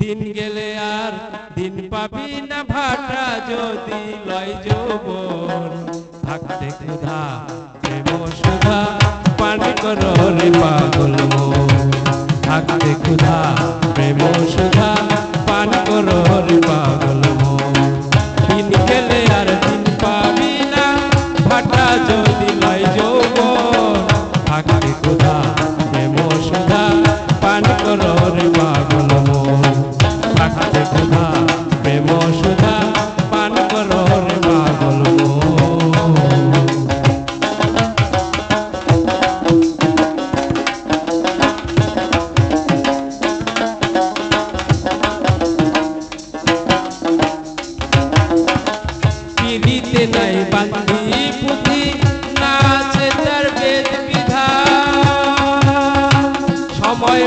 দিন গেলে আর দিন পাবি না ভাটা যদি লয় যৌবন থাকতে ক্ষুধা, প্রেম সুধা, পান করো পাগল। থাকতে ক্ষুধা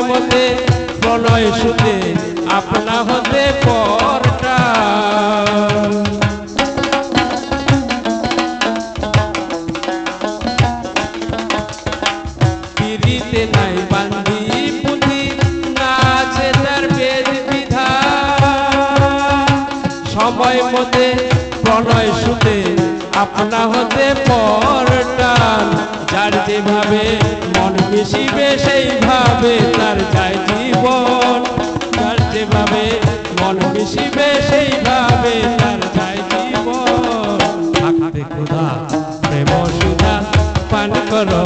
মতে প্রণয় সুতে আপনা হতে পরটা। পিড়িতে নাই বান্ধি সময় মতে প্রণয় সুতে আপনা হতে পরটান যার যেভাবে মন মিশিবে, সেইভাবে মিশিবে সেইভাবে তার যায় জীবন। থাকতে খোদা প্রেম সুধা পান করো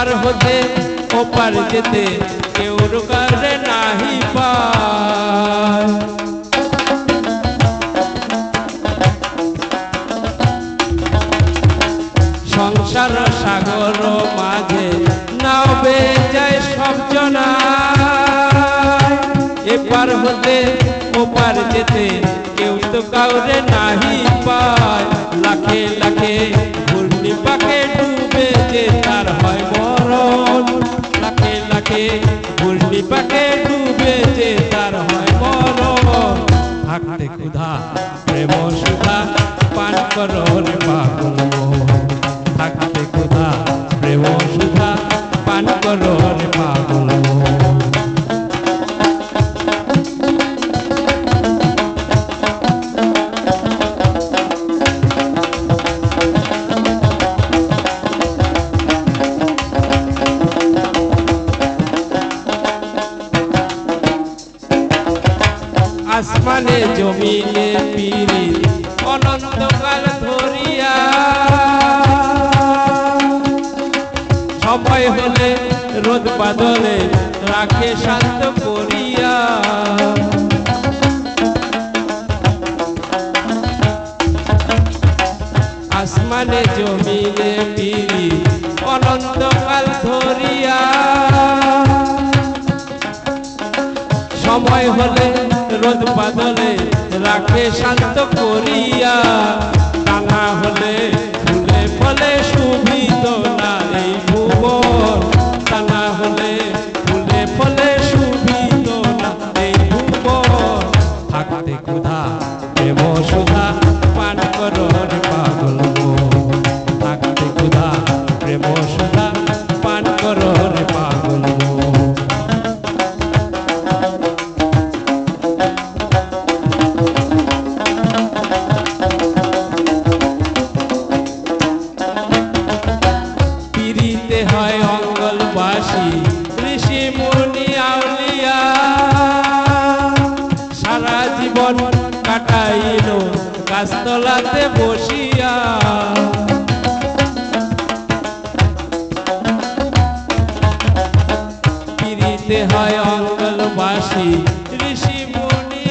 এপার হতে ওপার যেতে কেউ রুকারে নাহি পায় সংসার সাগর মাঝে নাওবে যায় সব জনায়। এপার হতে ওপার যেতে কেউ তো কাউরে নাহি পায়। লাখে লাখে ঘূর্ণি পাকে ডুবে যে তার হয় আসমানে জমিনে পিরি অনন্তকাল ধরিয়া। সময় হলে রোদ বাদলে রাখে শান্ত করিয়া। আসমানে জমিনে পিরি অনন্তকাল ধরিয়া। সময় হলে রোদ বাদলে রাখে শান্ত করিয়া। টানা হলে ফুলে ফলে শুভিত জীবন কাটাইল, গাছতলাতে বসিয়া। পিরিতে হয় অঙ্গলবাসী, ঋষি মুনি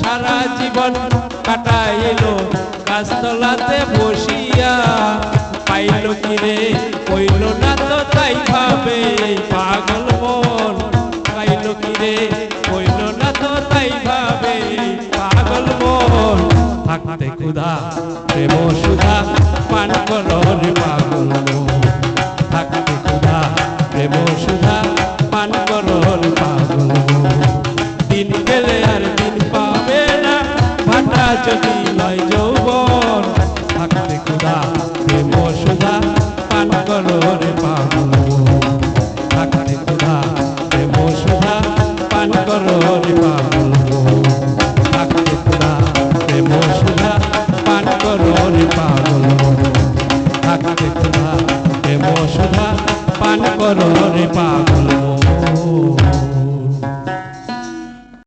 সারা জীবন কাটাইল, গাছতলাতে বসিয়া। পাইল কিরে কইল না তো তাই ভাবে, পাগল থাকতে ক্ষুধা প্রেম সুধা पागल